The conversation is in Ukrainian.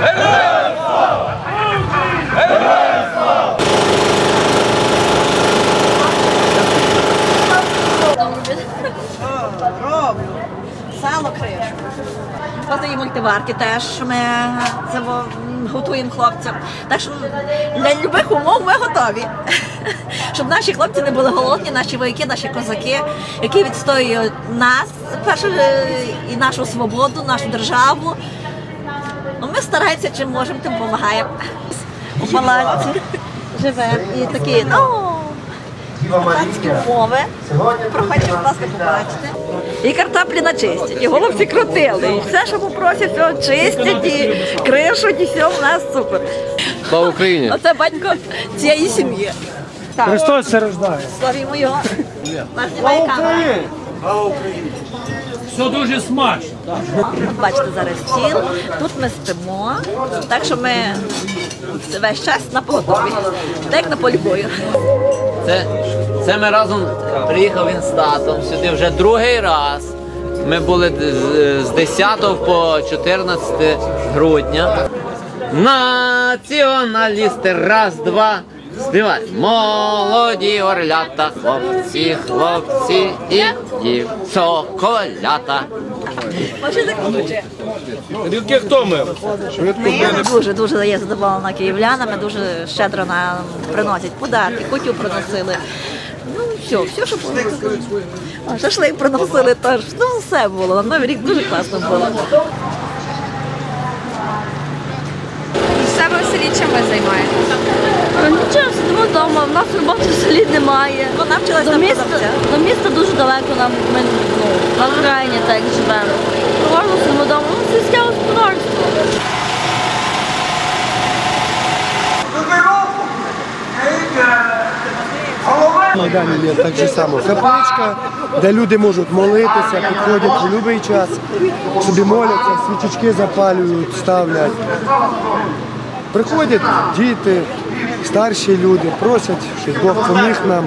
Кришу. Просто і мультиварки теж ми готуємо хлопцям. Так що для любих умов ми готові. Щоб наші хлопці не були голодні, наші вояки, наші козаки, які відстоюють нас, перше, е, і нашу свободу, нашу державу. Ну, ми стараємося, чим можемо, тим допомагаємо. У палаці живемо і такі, ну, Танські умови. Проходьте, будь ласка, побачите. І картоплі начистять, і голубці крутили. І все, що попросять, все чистять, і кришуть, і все в нас супер. Слава Україні! Оце батько цієї сім'ї. Так, Христос це рождає. славімо його. Нас знімає камера. Все дуже смачно. Бачите зараз стіл. Тут ми спимо, так що ми весь час на поготові. Так як на полі бою. Це, це ми разом приїхав він з татом сюди вже другий раз. Ми були з, з 10 по 14 грудня. Націоналісти, раз, два. Співай. Молоді орлята, хлопці, хлопці і дівчоколята. Рідки хто ми? Ми дуже дуже є задоволена київлянами, дуже щедро нам приносять подарки, кутю приносили. Ну, все, все, що було. Шашлик приносили теж. Ну, все було. На Новий рік дуже класно було. В себе в селі чим ви займаєтеся? Нічого, сидимо вдома, в нас роботи в селі немає. Вона вчилась До на міста, продавця. до міста дуже далеко нам ми ну, на Україні так живемо. Можна сидимо вдома, ну сільське господарство. Майдані є так же само капличка, де люди можуть молитися, підходять в будь-який час, собі моляться, свічечки запалюють, ставлять. Приходять діти, старші люди, просять, щоб Бог поміг нам.